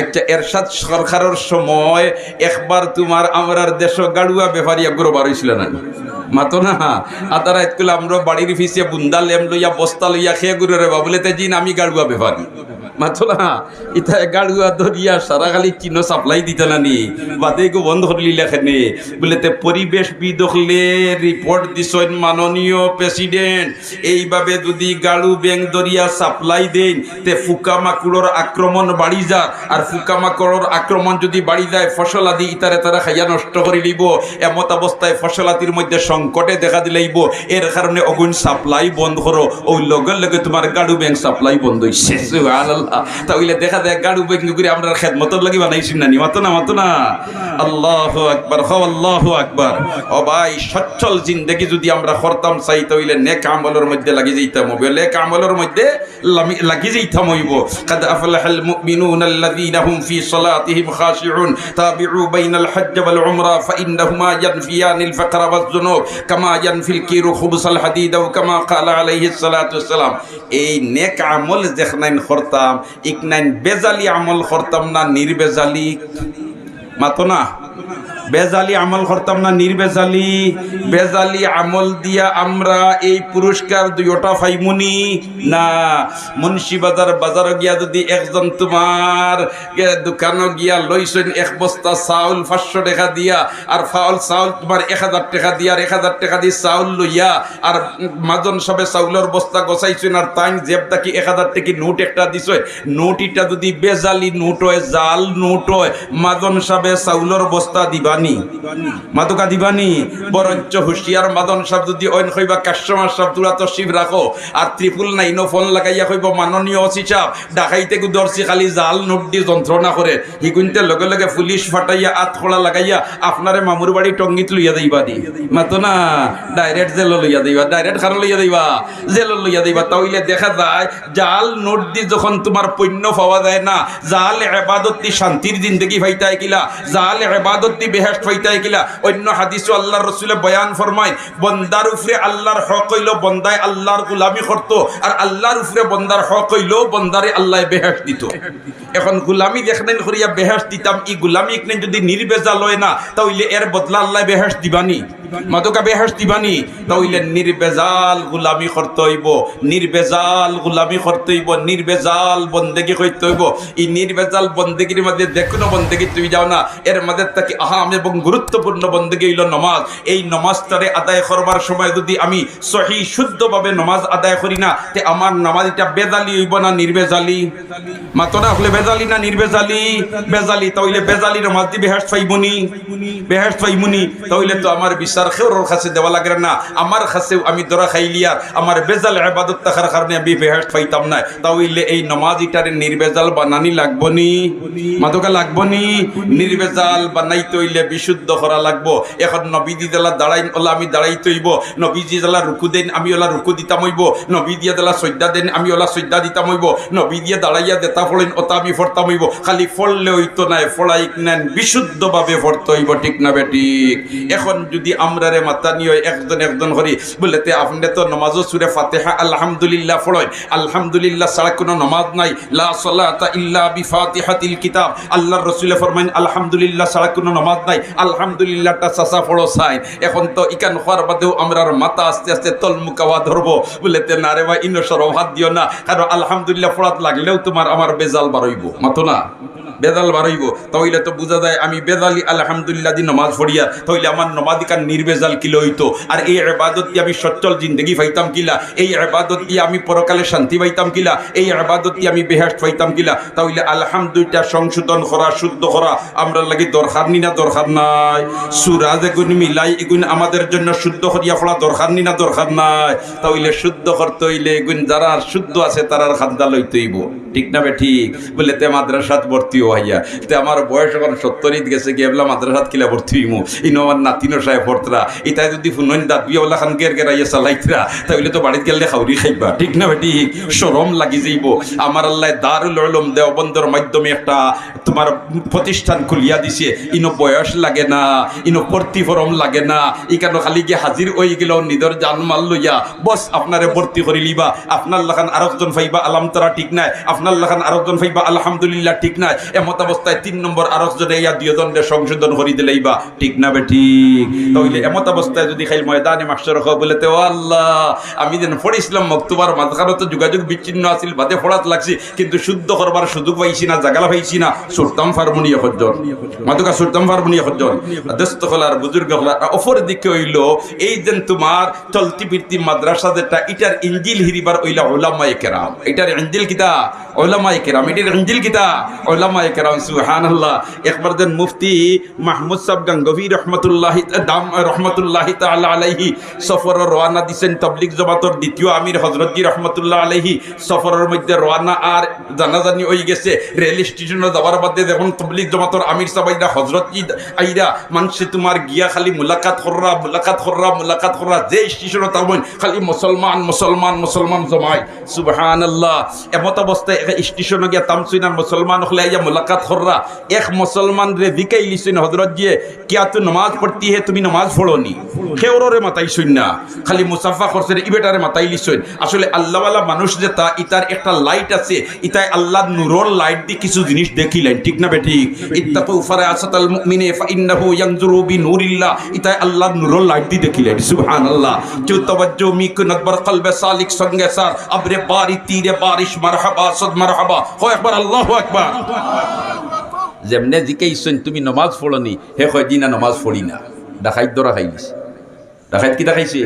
আচ্ছা এরশাদ সরকারের সময় একবার তোমার আমরার দেশ গাড়ুয়া ব্যাপারী গুরুবার হয়েছিল না? মাতো না? আতারা এতকুল আমরা বাড়ির ফিসে বুন্দা লেম লইয়া, বস্তা লইয়া, খেয়ে গুরু রে বাবুলেতে জিন, আমি গাড়ুয়া ব্যাপারি। মাতো না ইতা গাড়ুয়া ধরিয়া সারা খালি চিহ্ন সাপ্লাই দিতে না নি বাদে গো বন্ধ করলি লেখেনে বলেতে পরিবেশবিদ হলে রিপোর্ট দিছেন মাননীয় প্রেসিডেন্ট এইভাবে যদি গাড়ু ব্যাং দরিয়া সাপ্লাই দেন, তে আক্রমণ বাড়ি যা আর ফুকামাকুড়োর আক্রমণ যদি বাড়ি যায় ফসল আদি ইতারে তারা খাইয়া নষ্ট করে লিব এমত অবস্থায় ফসলাতির মধ্যে সংকটে দেখা দিলাইব এর কারণে অগুন সাপ্লাই বন্ধ করো ওই লগে লগে তোমার গাড়ু ব্যাংক সাপ্লাই বন্ধ হইছে আল্লাহ। দেখা যায় গাড়ু বেকিং করে আমরা খেদমতর লাগি বানাইছি না মাতো যদি আমরা করতাম, চাই তাহলে নেক আমলের মধ্যে লাগি যাইতাম হইব। নেক আমলের মধ্যে লাগি যাইতাম হইব। কাদ আফলাহাল মুমিনুন আল্লাযীনা হুম ফি সালাতিহিম খাশিউন। তাবিউ বাইনাল হজ্জ ওয়াল উমরা কামা ইয়ানফিল কিরু খুবসাল হাদিদ ওয়া কামা ক্বালা আলাইহিস সালাতু ওয়াস সালাম। এই ইকনাইন বেজালি আমল করতাম না নির্বেজালি। মাতো না? বেজালি আমল করতাম না, নির্বেজালি। বেজালি আমল দিয়া আমরা এই পুরস্কার দুইটা ফাইমুনি না, মুন্সিবাজার বাজার গিয়া যদি একজন তোমার দোকানও গিয়া লইছেন এক বস্তা চাউল পাঁচশো টাকা দিয়া, আর ফাউল চাউল তোমার এক হাজার টাকা দিয়া, আর এক হাজার টাকা দিয়ে চাউল লইয়া, আর মাজন সবে চাউলের বস্তা গছাইছেন, আর তাই জেব তাকি এক হাজার টাকি নোট একটা দিছে। নোট ইটা যদি বেজালি নোট হয়, জাল নোট হয়, মাজন সাবে চাউলের বস্তা দিবানি মাদকা দিবানি। বরঞ্চ হুশিয়ার মাদন সাহেব যদি অইন কইবা কাস্টমার তুলা তো শিব রাখো। আর ত্রিপুল নাইনো ফোন লাগাইয়া কইব মাননীয় অসি সাহেব। ডাকাইতে দর্শি খালি জাল নোট দিয়ে যন্ত্রণা করে। হিগুনতে লগে লগে পুলিশ ফাটাইয়া আত খোলা লাগাইয়া আপনারে মামুর বাড়ি টঙ্গিত লইয়া দিবা দি। মাতো না, ডাইরেক্ট জেল লইয়া দিবা ডাইরেক্ট খার লইয়া দিবা জেল লইয়া দিবা তাইলে দেখা যায়, জাল নোট দি যখন তোমার পণ্য পাওয়া যায় না, জাল এবাদত শান্তির জিন্দগি ফাইতায় কিলা, জাল এবাদত বেহেস্ট ফাইতায় কিলা অন্য হাদিস আল্লাহর রসুলে বয়ান ফরমায়, বন্দার উপরে আল্লাহর হক হইল বন্দায় আল্লাহর গুলামি করত, আর আল্লাহর উপরে বন্দার হক হইল বন্দারে আল্লাহ বেহেস দিত। এখন গুলামি দেখলেন করিয়া বেহেস দিতাম ই গুলামি যদি নির্বেজা লয় না, তাহলে এর বদলা আল্লাহ বেহেস দিবানি। মাদকা বেহেস্ট দিবানি তাহলে নির্বেজাল গুলামি করতে হইব। নির্বেজাল গুলামি করতে হইব, নির্বেজাল বন্দেগি করতে হইব। এই নির্বেজাল বন্দেগির মধ্যে দেখুন বন্দেগি তুই যাও না, এর মধ্যে তাকে আহাম এবং গুরুত্বপূর্ণ বন্দেগি হইল নমাজ। এই নমাজটারে আদায় করবার সময় যদি আমি সহি, শুদ্ধভাবে নমাজ আদায় করি না, তে আমার নামাজ এটা বেজালি হইব না নির্বেজালি? মাতনা হলে বেজালি না নির্বেজালি? বেজালি, তাহলে বেজালি নমাজ দি বেহেস্ট পাইবনি বেহেস্ট পাইবনি তাহলে তো আমার বিচার খেওর কাছে দেওয়া লাগে না। আমার কাছেও আমি দরা খাইলিয়ার। আমার বেজাল আবাদত থাকার কারণে আমি বেহেস্ট পাইতাম না। তাহলে এই নমাজ ইটারে নির্বেজাল বানানি লাগবনি মাদকা লাগবনি নির্বেজাল বানাইতে হইলে বিশুদ্ধ করা লাগবো। এখন নবীদি দেলা দাঁড়াই ওলা আমি দাঁড়াই তৈব নবীজি দেলা রুকু দেন, আমি ওলা রুকু দিতাম হইব। নবী দিয়া দেলা সজ্জা দেন, আমি ওলা সজ্জা দিতাম হইব। নবী দিয়া দাঁড়াইয়া দেতা ফলেন ওটা আমি ফরতাম হইব। খালি ফললে হইতো নাই ফলাই নেন, বিশুদ্ধভাবে ফরতে হইব, ঠিক না বেঠিক এখন যদি আমরা রে মাতা নিয়ে একজন একজন করি। বলে তে আপনি তো নমাজও সুরে ফাতেহা আলহামদুলিল্লাহ ফলয় আলহামদুলিল্লাহ ছাড়া কোনো নমাজ নাই। লা ইল্লা বিফাতিহাতিল কিতাব। আল্লাহর রাসূলে ফরমাইন, আলহামদুলিল্লাহ ছাড়া কোনো নমাজ নাই। আলহামদুলিল্লাহটা চাচা ফড়ো চাই এখন তো ইকান হওয়ার বাদেও আমরার মাথা আস্তে আস্তে তল মুকাওয়া ধরবো। বলে তে না রে ভাই, ইনসর অভাব দিও না। কারণ আলহামদুলিল্লাহ ফড়াত লাগলেও তোমার আমার বেজাল বারইব মাতো না? বেদাল বাড়াইব। তাহলে তো বোঝা যায় আমি বেদালি আলহামদুলিল্লাহ দি নমাজ পড়িয়া, তাহলে আমার নমাদিকার নির্বেজাল কিলো হইতো আর এই আবাদত দিয়ে আমি সচ্ছল জিন্দগি পাইতাম কিলা? এই আবাদত দিয়ে আমি পরকালে শান্তি পাইতাম কিলা? এই আবাদত দিয়ে আমি বেহেস্ট পাইতাম কিলা? তাহলে আলহামদুলিল্লাহ সংশোধন করা, শুদ্ধ করা আমরা লাগি দরকার নি না, দরকার নাই। সুরাজ এগুন, মিলাই এগুন আমাদের জন্য শুদ্ধ করিয়া পড়া দরকার নি না, দরকার নাই। তাহলে শুদ্ধ করতে হইলে এগুন যারা শুদ্ধ আছে তারার খাদ্যা লইতে হইব। ঠিক না ঠিক? বলে, তে মাদ্রাসাত ভর্তি হইয়া তে আমার বয়স এখন সত্তরিত গেছে গিয়ে বলে, মাদ্রাসাত কিলা ভর্তি হইমু? ইনো আমার নাতিনো সাহেব ভর্তরা। ইতাই যদি ফুনন দাঁত বিয়ে ওলা খান গের গেরাইয়া চালাইতরা তাহলে তো বাড়িতে গেলে খাউরি খাইবা। ঠিক না ঠিক? সরম লাগি যাইব। আমার আল্লাহ দারুল উলুম দেওবন্দর মাধ্যমে একটা তোমার প্রতিষ্ঠান খুলিয়া দিছে। ইনো বয়স লাগে না, ইনো ভর্তি ফরম লাগে না। ইকানো খালি গিয়ে হাজির হয়ে গেল, নিদর জানমাল লইয়া। বস, আপনারে ভর্তি করে লিবা। আপনার লাখান আরেকজন ফাইবা, আলাম তারা ঠিক নাই। আপনার লেখান আরেকজন ফাইবা, আলহামদুলিল্লাহ, ঠিক নাই। এমত অবস্থায় তিন নম্বর আরেকজনে ইয়া দুজনের সংশোধন করি দিলেই বা ঠিক না বে ঠিক? তাহলে এমত অবস্থায় যদি খাইল ময়দানে মাস্টার খাও বলে তো আল্লাহ, আমি যেন পড়িছিলাম মক্তবার মাঝখানে তো যোগাযোগ বিচ্ছিন্ন আছিল, বাদে পড়াত লাগছি, কিন্তু শুদ্ধ করবার সুযোগ পাইছি না, জাগালা পাইছি না, সুরতাম ফার্মুনিয়া সজ্জন মাতুকা সুরতাম ফার্মুনিয়া সজ্জন দস্ত হলার বুজুর্গ হলার অপর দিকে হইল, এই যেন তোমার চলতি ফিরতি মাদ্রাসা যেটা, এটার ইঞ্জিল হিরিবার ওইলা ওলামায়ে কেরাম। এটার ইঞ্জিল কিতা? ওলামায়ে কেরাম, এটার ইঞ্জিল কিতা ওলামায়ে কেরাম, সুবহানাল্লাহ। একবার দেন মুফতি মাহমুদ সাহেব গঙ্গভি রহমতুল্লাহ দাম, রহমতুল্লাহ তাআলা আলাইহি সফর রওনা দিছেন তবলিগ জমাতর দ্বিতীয় আমির হযরতজি রহমতুল্লাহ আলাইহি। সফরের মধ্যে রওনা আর জানাজানি হয়ে গেছে। রেল স্টেশনে যাওয়ার বাদে যখন তবলিগ জমাতর আমির সাহেবরা হযরতজি আইরা মানুষে তোমার গিয়া খালি মুলাকাত কররা মুলাকাত কররা মুলাকাত কররা, যে স্টেশনে তাবন খালি মুসলমান মুসলমান মুসলমান জমাই সুবহানাল্লাহ। এমত অবস্থায় স্টেশনে গিয়া তামসুইন আর মুসলমান হলে ইয়া মোলাকাত হররা এক মুসলমান রে দিকাই লিসুন হজরত জিয়ে কিয়া তু নমাজ পড়তি হে? তুমি নমাজ পড়নি। খেওরে মাতাই শুন না। খালি মুসাফা করছে ইবেটারে মাতাই লিসুন আসলে আল্লাহওয়ালা মানুষ যে তা, ইতার একটা লাইট আছে। ইতাই আল্লাহ নূরর লাইট দিয়ে কিছু জিনিস দেখিলেন। ঠিক না বেটি ইত্তাকু ফারাসাত আল মুমিনে ফাইন্নাহু ইয়ানজুরু বিনুরিল্লাহ। ইতাই আল্লাহ নূরর লাইট দিয়ে দেখিলেন। সুবহানাল্লাহ। চু তাওয়াজ্জু মিক নদবর কলবে সালিক সঙ্গে সার। আবরে বারি তীরে বারিশ মারহাবা মার হাবা হো একবার, আল্লাহ একবার যেমনে জিকে ইসন তুমি নমাজ পড়নি, হে হয় দিনা নমাজ পড়ি না দেখাই দরা খাই খাইলিস দেখাই কি দেখাইছে?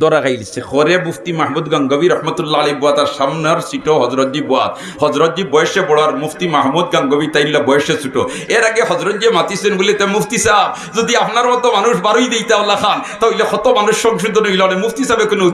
দরা খাই খাইলিছে। হরে মুফতি মাহমুদ গঙ্গবী রহমতুল্লাহ আলী বুয়াতার সামনের সিটো হজরতজি বুয়াত। হজরতজি বয়সে বড়ার মুফতি মাহমুদ গঙ্গবী তাইল্লা বয়সে ছুটো। এর আগে হজরতজি মাতিছেন বলে তে মুফতি সাহ যদি আপনার মতো মানুষ বারোই দিই তাহলে খান, তাহলে কত মানুষ সংশোধন হইল? মুফতি সাহেব কোনো